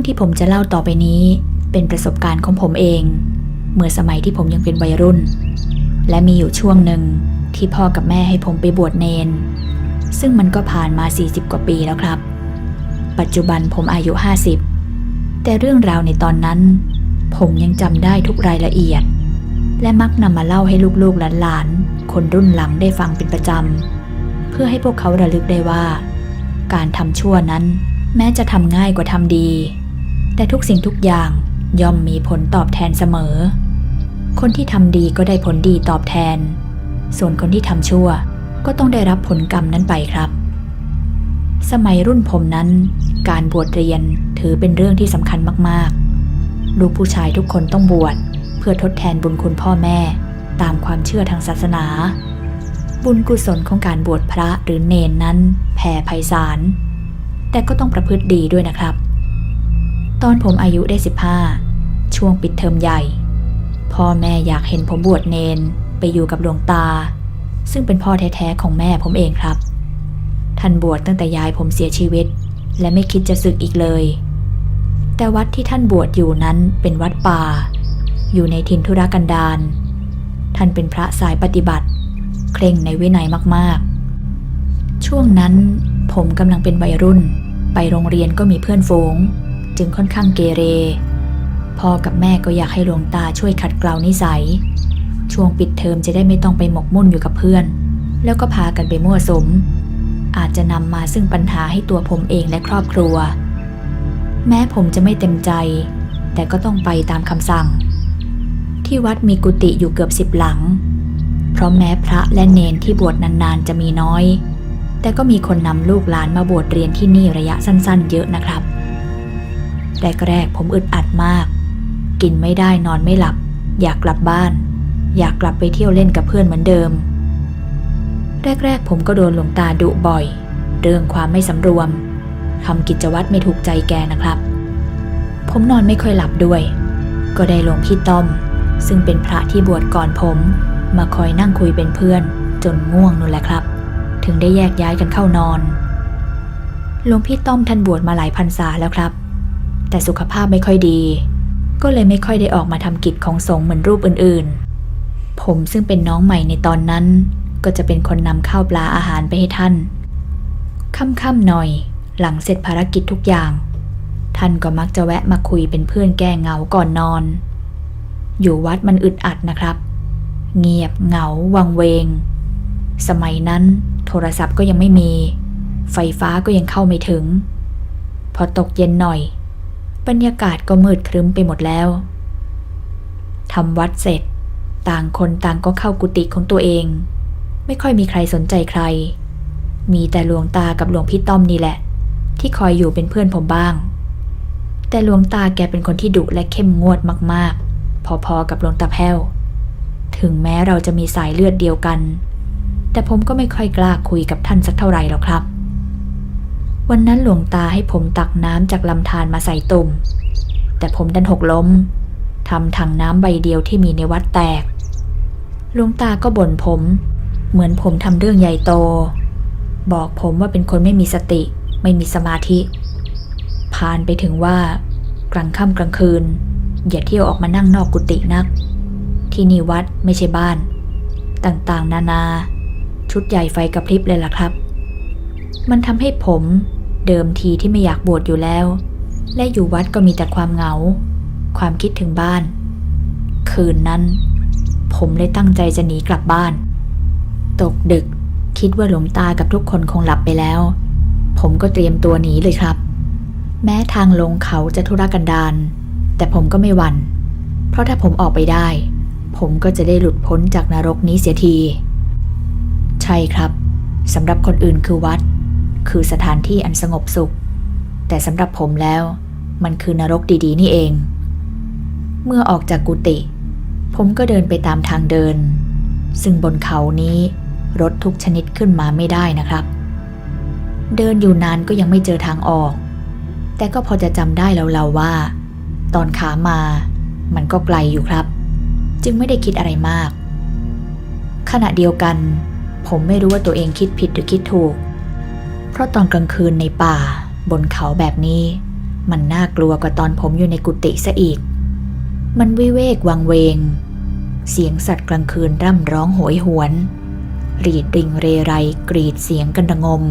รื่องที่ผมจะเล่าต่อไปนี้ เป็นประสบการณ์ของผมเอง เมื่อสมัยที่ผมยังเป็นวัยรุ่น และมีอยู่ช่วงหนึ่งที่พ่อกับแม่ให้ผมไปบวชเนน ซึ่งมันก็ผ่านมา 40 กว่าปีแล้วครับ ปัจจุบันผมอายุ 50 แต่เรื่องราวในตอนนั้น ผมยังจำได้ทุกรายละเอียด และมักนำมาเล่าให้ลูกๆหลานๆ คนรุ่นหลังได้ฟังเป็นประจำ เพื่อให้พวกเขาระลึกได้ว่า การทำชั่วนั้นแม้จะทำง่ายกว่าทำดี แต่ทุกสิ่งทุกอย่างย่อมมีผลตอบแทนเสมอ คนที่ทำดีก็ได้ผลดีตอบแทน ส่วนคนที่ทำชั่วก็ต้องได้รับผลกรรมนั้นไปครับ สมัยรุ่นผมนั้น การบวชเรียนถือเป็นเรื่องที่สำคัญมากๆ ลูกผู้ชายทุกคนต้องบวชเพื่อทดแทนบุญคุณพ่อแม่ตามความเชื่อทางศาสนา บุญกุศลของการบวชพระหรือเนนนั้นแผ่ไพศาลแต่ก็ต้องประพฤติดีด้วยนะครับ ตอนผมอายุได้ 15 ช่วงปิดเทอมใหญ่ พ่อแม่อยากเห็นผมบวชเนนไปอยู่กับหลวงตา ซึ่งเป็นพ่อแท้ๆของแม่ผมเองครับ ท่านบวชตั้งแต่ยายผมเสียชีวิต และไม่คิดจะสึกอีกเลย แต่วัดที่ท่านบวชอยู่นั้นเป็นวัดป่า อยู่ในถิ่นธุรกันดารท่านเป็นพระสายปฏิบัติ เคร่งในวินัยมากๆ ช่วงนั้นผมกำลังเป็นวัยรุ่น ไปโรงเรียนก็มีเพื่อนฝูง จึงค่อนข้างเกเร พ่อกับแม่ก็อยากให้หลวงตาช่วยขัดเกลานิสัย ช่วงปิดเทอมจะได้ไม่ต้องไปหมกมุ่นอยู่กับเพื่อน แล้วก็พากันไปมั่วสม อาจจะนำมาซึ่งปัญหาให้ตัวผมเองและครอบครัว แม้ผมจะไม่เต็มใจ แต่ก็ต้องไปตามคำสั่ง ที่วัดมีกุฏิอยู่เกือบสิบหลัง เพราะแม้พระและเนนที่บวชนานๆจะมีน้อยแต่ก็มีคนนำลูกหลานมาบวชเรียนที่นี่ระยะสั้นๆ เยอะนะครับ แรกๆผมอึดอัดมาก กินไม่ได้นอนไม่หลับ อยากกลับบ้าน อยากกลับไปเที่ยวเล่นกับเพื่อนเหมือนเดิม แรกๆ ผมก็โดนหลวงตาดุบ่อย เรื่องความไม่สำรวมทำกิจวัตรไม่ถูกใจแกนะครับ ผมนอนไม่ค่อยหลับด้วย ก็ได้หลวงพี่ต้อม ซึ่งเป็นพระที่บวชก่อนผม มาคอยนั่งคุยเป็นเพื่อน จนง่วงนู่นแหละครับ ถึงได้แยกย้ายกันเข้านอนหลวงพี่ต้อมท่านบวชมาหลายพรรษาแล้วครับ แต่สุขภาพไม่ค่อยดี ก็เลยไม่ค่อยได้ออกมาทำกิจของสงฆ์เหมือนรูปอื่นๆ ผมซึ่งเป็นน้องใหม่ในตอนนั้น ก็จะเป็นคนนำข้าวปลาอาหารไปให้ท่าน ค่ำๆหน่อย หลังเสร็จภารกิจทุกอย่าง ท่านก็มักจะแวะมาคุยเป็นเพื่อนแก้เหงาก่อนนอน อยู่วัดมันอึดอัดนะครับ เงียบเหงาวังเวง สมัยนั้น โทรศัพท์ก็ยังไม่มี ไฟฟ้าก็ยังเข้าไม่ถึง พอตกเย็นหน่อย บรรยากาศก็มืดครึ้มไปหมดแล้วทำวัดเสร็จ ต่างคนต่างก็เข้ากุฏิของตัวเอง ไม่ค่อยมีใครสนใจใคร มีแต่หลวงตากับหลวงพี่ต้อมนี่แหละ ที่คอยอยู่เป็นเพื่อนผมบ้าง แต่หลวงตาแกเป็นคนที่ดุและเข้มงวดมากๆ พอๆกับหลวงตาแพ้ว ถึงแม้เราจะมีสายเลือดเดียวกัน แต่ผมก็ไม่ค่อยกล้าคุยกับท่านสักเท่าไหร่หรอกครับ วันนั้นหลวงตาให้ผมตักน้ำจากลำธารมาใส่ตุ่ม แต่ผมดันหกล้มทำถังน้ำใบเดียวที่มีในวัดแตกหลวงตาก็บ่นผม เหมือนผมทำเรื่องใหญ่โต บอกผมว่าเป็นคนไม่มีสติ ไม่มีสมาธิ ผ่านไปถึงว่ากลางค่ำกลางคืน อย่าเที่ยวออกมานั่งนอกกุฏินัก ที่นี่วัดไม่ใช่บ้าน ต่างๆ นานา ชุดใหญ่ไฟกระพริบเลยล่ะครับ มันทำให้ผม เดิมทีที่ไม่อยากบวชอยู่แล้ว และอยู่วัดก็มีแต่ความเหงา ความคิดถึงบ้าน คืนนั้น ผมเลยตั้งใจจะหนีกลับบ้าน ตกดึกคิดว่าหลวงตากับทุกคนคงหลับไปแล้ว ผมก็เตรียมตัวหนีเลยครับ แม้ทางลงเขาจะทุรกันดารแต่ผมก็ไม่หวัน่น เพราะถ้าผมออกไปได้ ผมก็จะได้หลุดพ้นจากนรกนี้เสียที ใช่ครับสำหรับคนอื่นคือวัด คือสถานที่อันสงบสุข แต่สำหรับผมแล้ว มันคือนรกดีๆ นี่เอง เมื่อออกจากกุฏิผมก็เดินไปตามทางเดิน ซึ่งบนเขานี้รถทุกชนิดขึ้นมาไม่ได้นะครับ เดินอยู่นานก็ยังไม่เจอทางออก แต่ก็พอจะจำได้แล้วๆว่า ตอนขามา มันก็ไกลอยู่ครับ จึงไม่ได้คิดอะไรมาก ขณะเดียวกัน ผมไม่รู้ว่าตัวเองคิดผิดหรือคิดถูก เพราะตอนกลางคืนในป่า บนเขาแบบนี้ มันน่ากลัวกว่าตอนผมอยู่ในกุฏิซะอีก มันวิเวกวังเวง เสียงสัตว์กลางคืนร่ำร้องโหยหวน รีดริงเรไรกรีดเสียงกันระงม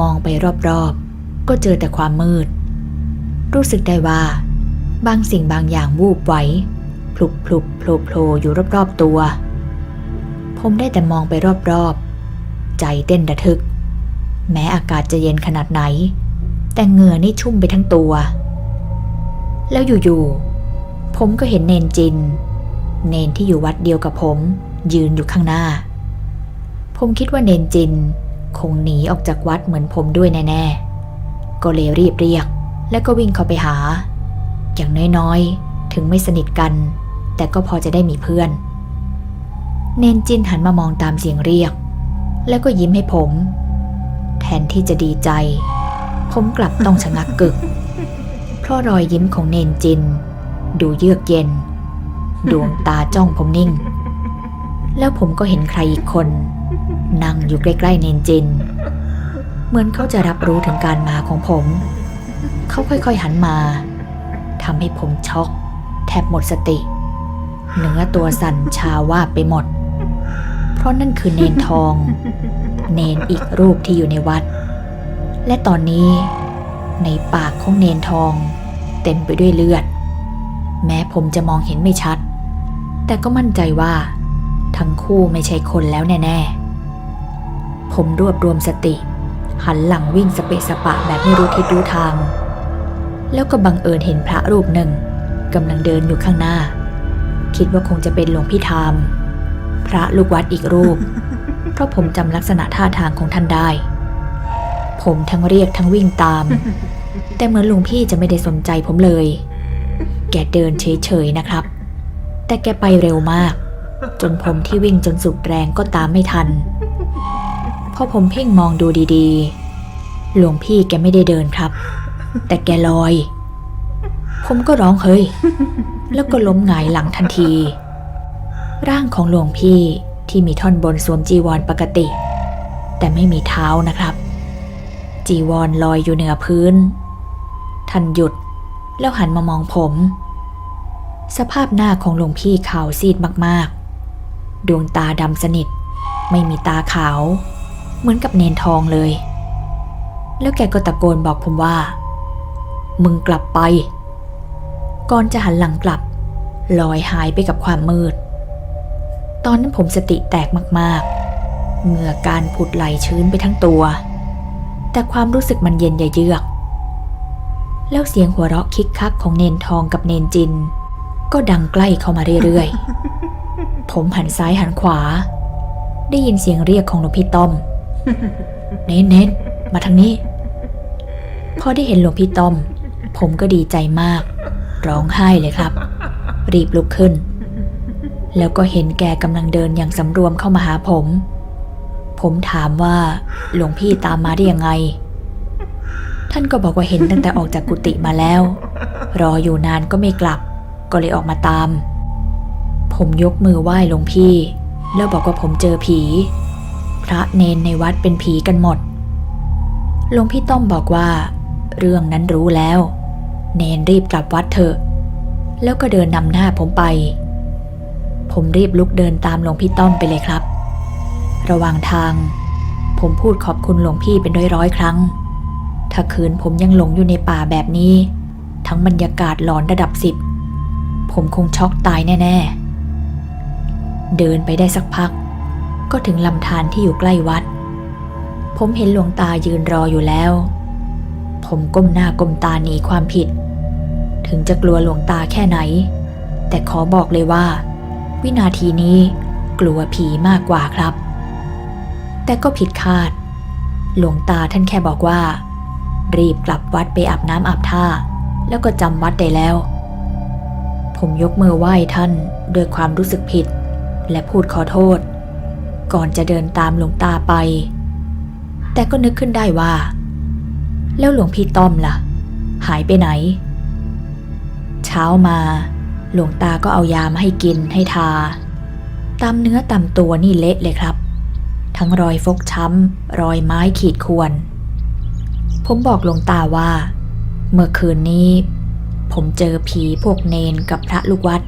มองไปรอบๆ ก็เจอแต่ความมืด รู้สึกได้ว่า บางสิ่งบางอย่างวูบไหวพลุบพลุบโผล่โผล่อยู่รอบๆตัว ผมได้แต่มองไปรอบๆ ใจเต้นระทึก แม้อากาศจะเย็นขนาดไหน แต่เหงื่อนี่ชุ่มไปทั้งตัว แล้วอยู่ๆ ผมก็เห็นเนนจิน เนนที่อยู่วัดเดียวกับผมยืนอยู่ข้างหน้า ผมคิดว่าเนนจินคงหนีออกจากวัดเหมือนผมด้วยแน่ๆ ก็เลยรีบเรียก แล้วก็วิ่งเข้าไปหา อย่างน้อยๆ ถึงไม่สนิทกัน แต่ก็พอจะได้มีเพื่อน เนนจินหันมามองตามเสียงเรียก แล้วก็ยิ้มให้ผม แทนที่จะดีใจ ผมกลับต้องชะงักกึก เพราะรอยยิ้มของเนนจิน ดูเยือกเย็น ดวงตาจ้องผมนิ่ง แล้วผมก็เห็นใครอีกคน นั่งอยู่ใกล้ๆเนนจิน เหมือนเขาจะรับรู้ถึงการมาของผม เขาค่อยๆหันมาทำให้ผมช็อก แทบหมดสติเนื้อตัวสั่นชาว่าไปหมด เพราะนั่นคือเนนทอง เนนอีกรูปที่อยู่ในวัด และตอนนี้ในปากของเนนทองเต็มไปด้วยเลือด แม้ผมจะมองเห็นไม่ชัด แต่ก็มั่นใจว่า ทั้งคู่ไม่ใช่คนแล้วแน่ๆ ผมรวบรวมสติ หันหลังวิ่งสเปะสปะแบบไม่รู้ทิศรู้ทาง แล้วก็บังเอิญเห็นพระรูปหนึ่งกำลังเดินอยู่ข้างหน้า คิดว่าคงจะเป็นหลวงพี่ทามพระลูกวัดอีกรูป เพราะผมจำลักษณะท่าทางของท่านได้ ผมทั้งเรียกทั้งวิ่งตาม แต่เหมือนลวงพี่จะไม่ได้สนใจผมเลย แกเดินเฉยๆนะครับ แต่แกไปเร็วมาก จนผมที่วิ่งจนสุดแรงก็ตามไม่ทัน พอผมเพ่งมองดูดีๆ หลวงพี่แกไม่ได้เดินครับ แต่แกลอย ผมก็ร้องเฮ้ย แล้วก็ล้มหงายหลังทันที ร่างของหลวงพี่ ที่มีท่อนบนสวมจีวรปกติ แต่ไม่มีเท้านะครับ จีวรลอยอยู่เหนือพื้น ท่านหยุดแล้วหันมามองผม สภาพหน้าของหลวงพี่ขาวซีดมากๆ ดวงตาดำสนิท ไม่มีตาขาว เหมือนกับเนนทองเลย แล้วแกก็ตะโกนบอกผมว่า มึงกลับไป ก่อนจะหันหลังกลับ ลอยหายไปกับความมืด ตอนนั้นผมสติแตกมากๆ เหงื่อการผุดไหลชื้นไปทั้งตัว แต่ความรู้สึกมันเย็นยาเยือก แล้วเสียงหัวเราะคิกคักของเนนทองกับเนนจิน ก็ดังใกล้เข้ามาเรื่อยๆ ผมหันซ้ายหันขวา ได้ยินเสียงเรียกของหลวงพี่ต้อม เน้นเน้นมาทางนี้ พอได้เห็นหลวงพี่ต้อม ผมก็ดีใจมาก ร้องไห้เลยครับ รีบลุกขึ้น แล้วก็เห็นแกกำลังเดินอย่างสำรวมเข้ามาหาผม ผมถามว่าหลวงพี่ตามมาได้ยังไง ท่านก็บอกว่าเห็นตั้งแต่ออกจากกุฏิมาแล้ว รออยู่นานก็ไม่กลับ ก็เลยออกมาตาม ผมยกมือไหว้หลวงพี่ แล้วบอกว่าผมเจอผี พระเนนในวัดเป็นผีกันหมดหลวงพี่ต้อมบอกว่า เรื่องนั้นรู้แล้ว เนนรีบกลับวัดเถอะ แล้วก็เดินนำหน้าผมไป ผมรีบลุกเดินตามหลวงพี่ต้อมไปเลยครับ ระหว่างทาง ผมพูดขอบคุณหลวงพี่เป็นร้อยร้อยครั้ง ถ้าคืนผมยังหลงอยู่ในป่าแบบนี้ ทั้งบรรยากาศหลอนระดับสิบ ผมคงช็อกตายแน่ ๆ เดินไปได้สักพัก ก็ถึงลำธารที่อยู่ใกล้วัด ผมเห็นหลวงตายืนรออยู่แล้ว ผมก้มหน้าก้มตาหนีความผิด ถึงจะกลัวหลวงตาแค่ไหน แต่ขอบอกเลยว่า วินาทีนี้กลัวผีมากกว่าครับ แต่ก็ผิดคาด หลวงตาท่านแค่บอกว่า รีบกลับวัดไปอาบน้ำอาบท่า แล้วก็จำวัดได้แล้ว ผมยกมือไหว้ท่านด้วยความรู้สึกผิด และพูดขอโทษ ก่อนจะเดินตามหลวงตาไป แต่ก็นึกขึ้นได้ว่า แล้วหลวงพี่ต้อมล่ะ หายไปไหน เช้ามา หลวงตาก็เอายามาให้กินให้ทา ตามเนื้อตามตัวนี่เละเลยครับ ทั้งรอยฟกช้ำ รอยไม้ขีดข่วน ผมบอกหลวงตาว่า เมื่อคืนนี้ ผมเจอผีพวกเนนกับพระลูกวัด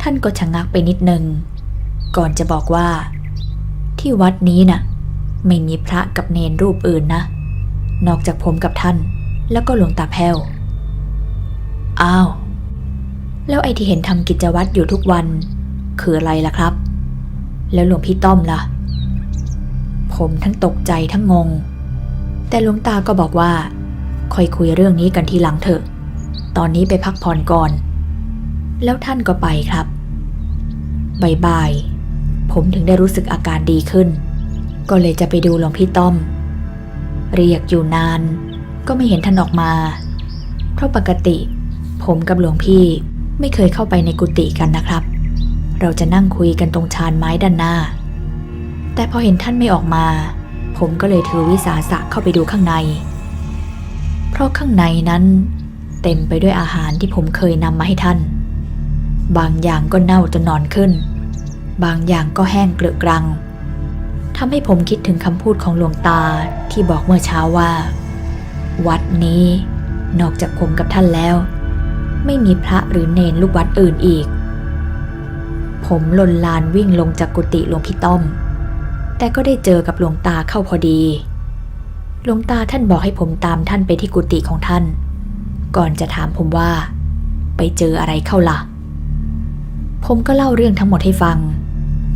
ท่านก็ชะงักไปนิดนึง ก่อนจะบอกว่า ที่วัดนี้น่ะ ไม่มีพระกับเนนรูปอื่นนะ นอกจากผมกับท่าน แล้วก็หลวงตาแพ้ว อ้าว แล้วไอที่เห็นทำกิจวัตรอยู่ทุกวัน คืออะไรล่ะครับ แล้วหลวงพี่ต้อมล่ะ ผมทั้งตกใจทั้งงง แต่หลวงตาก็บอกว่า ค่อยคุยเรื่องนี้กันทีหลังเถอะ ตอนนี้ไปพักผ่อนก่อน แล้วท่านก็ไปครับบ่ายๆผมถึงได้รู้สึกอาการดีขึ้น ก็เลยจะไปดูหลวงพี่ต้อม เรียกอยู่นาน ก็ไม่เห็นท่านออกมา เพราะปกติ ผมกับหลวงพี่ ไม่เคยเข้าไปในกุฏิกันนะครับ เราจะนั่งคุยกันตรงชานไม้ด้านหน้า แต่พอเห็นท่านไม่ออกมา ผมก็เลยถือวิสาสะเข้าไปดูข้างใน เพราะข้างในนั้น เต็มไปด้วยอาหารที่ผมเคยนำมาให้ท่าน บางอย่างก็เน่าจนนอนขึ้น บางอย่างก็แห้งเกลือกรังทำให้ผมคิดถึงคำพูดของหลวงตาที่บอกเมื่อเช้าว่า วัดนี้นอกจากผมกับท่านแล้ว ไม่มีพระหรือเนนลูกวัดอื่นอีก ผมลนลานวิ่งลงจากกุฏิหลวงพี่ต้อม แต่ก็ได้เจอกับหลวงตาเข้าพอดีหลวงตาท่านบอกให้ผมตามท่านไปที่กุฏิของท่าน ก่อนจะถามผมว่า ไปเจออะไรเข้าล่ะ ผมก็เล่าเรื่องทั้งหมดให้ฟัง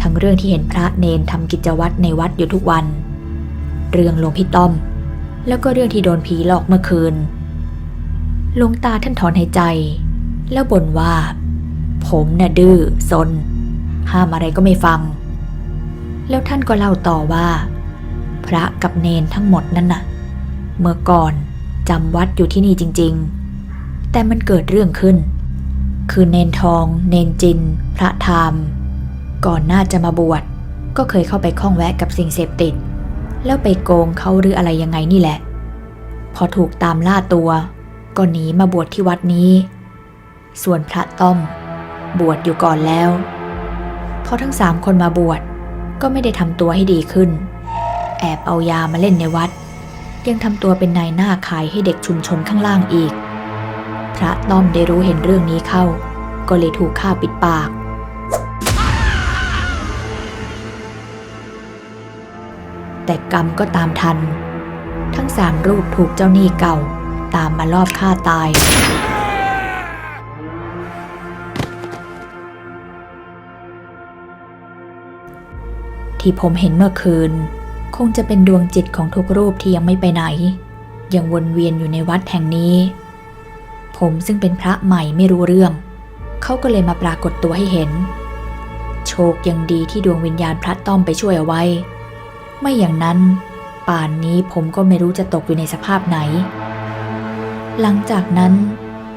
ทั้งเรื่องที่เห็นพระเนนทำกิจวัตรในวัดอยู่ทุกวัน เรื่องหลวงพี่ต้อม แล้วก็เรื่องที่โดนผีหลอกเมื่อคืน ลวงตาท่านถอนหายใจ แล้วบ่นว่า ผมน่ะดื้อซน ห้ามอะไรก็ไม่ฟัง แล้วท่านก็เล่าต่อว่า พระกับเนนทั้งหมดนั่นน่ะ เมื่อก่อนจำวัดอยู่ที่นี่จริง ๆ แต่มันเกิดเรื่องขึ้น คือเนนทอง เนนจิน พระธรรม ก่อนหน้าจะมาบวชก็เคยเข้าไปข้องแวะกับสิ่งเสพติด แล้วไปโกงเขาหรืออะไรยังไงนี่แหละ พอถูกตามล่าตัว ก็หนีมาบวชที่วัดนี้ ส่วนพระต้อม บวชอยู่ก่อนแล้ว พอทั้งสามคนมาบวชก็ไม่ได้ทำตัวให้ดีขึ้น แอบเอายามาเล่นในวัด ยังทำตัวเป็นนายหน้าขายให้เด็กชุมชนข้างล่างอีก พระต้อมได้รู้เห็นเรื่องนี้เข้า ก็เลยถูกฆ่าปิดปาก แต่กรรมก็ตามทัน ทั้งสามรูปถูกเจ้าหนี้เก่า ตามมาลอบฆ่าตาย ที่ผมเห็นเมื่อคืน คงจะเป็นดวงจิตของทุกรูปที่ยังไม่ไปไหน ยังวนเวียนอยู่ในวัดแห่งนี้ ผมซึ่งเป็นพระใหม่ไม่รู้เรื่อง เขาก็เลยมาปรากฏตัวให้เห็น โชคยังดีที่ดวงวิญญาณพระต้อมไปช่วยเอาไว้ ไม่อย่างนั้นป่านนี้ผมก็ไม่รู้จะตกอยู่ในสภาพไหน หลังจากนั้น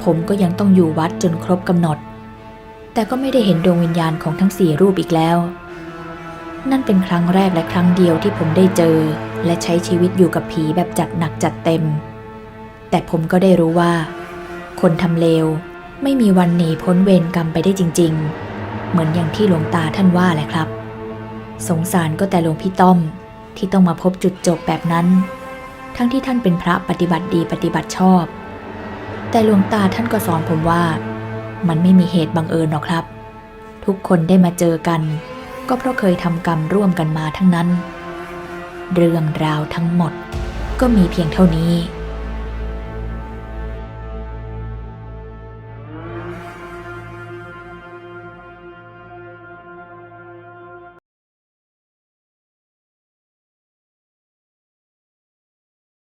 ผมก็ยังต้องอยู่วัดจนครบกำหนด แต่ก็ไม่ได้เห็นดวงวิญญาณของทั้งสี่รูปอีกแล้ว นั่นเป็นครั้งแรกและครั้งเดียวที่ผมได้เจอ และใช้ชีวิตอยู่กับผีแบบจัดหนักจัดเต็ม แต่ผมก็ได้รู้ว่า คนทำเลวไม่มีวันหนีพ้นเวรกรรมไปได้จริง ๆ เหมือนอย่างที่หลวงตาท่านว่าแหละครับ สงสารก็แต่หลวงพี่ต้อมที่ต้องมาพบจุดจบแบบนั้น ทั้งที่ท่านเป็นพระปฏิบัติดีปฏิบัติชอบ แต่หลวงตาท่านก็สอนผมว่า มันไม่มีเหตุบังเอิญหรอกครับ ทุกคนได้มาเจอกัน ก็เพราะเคยทำกรรมร่วมกันมาทั้งนั้น เรื่องราวทั้งหมดก็มีเพียงเท่านี้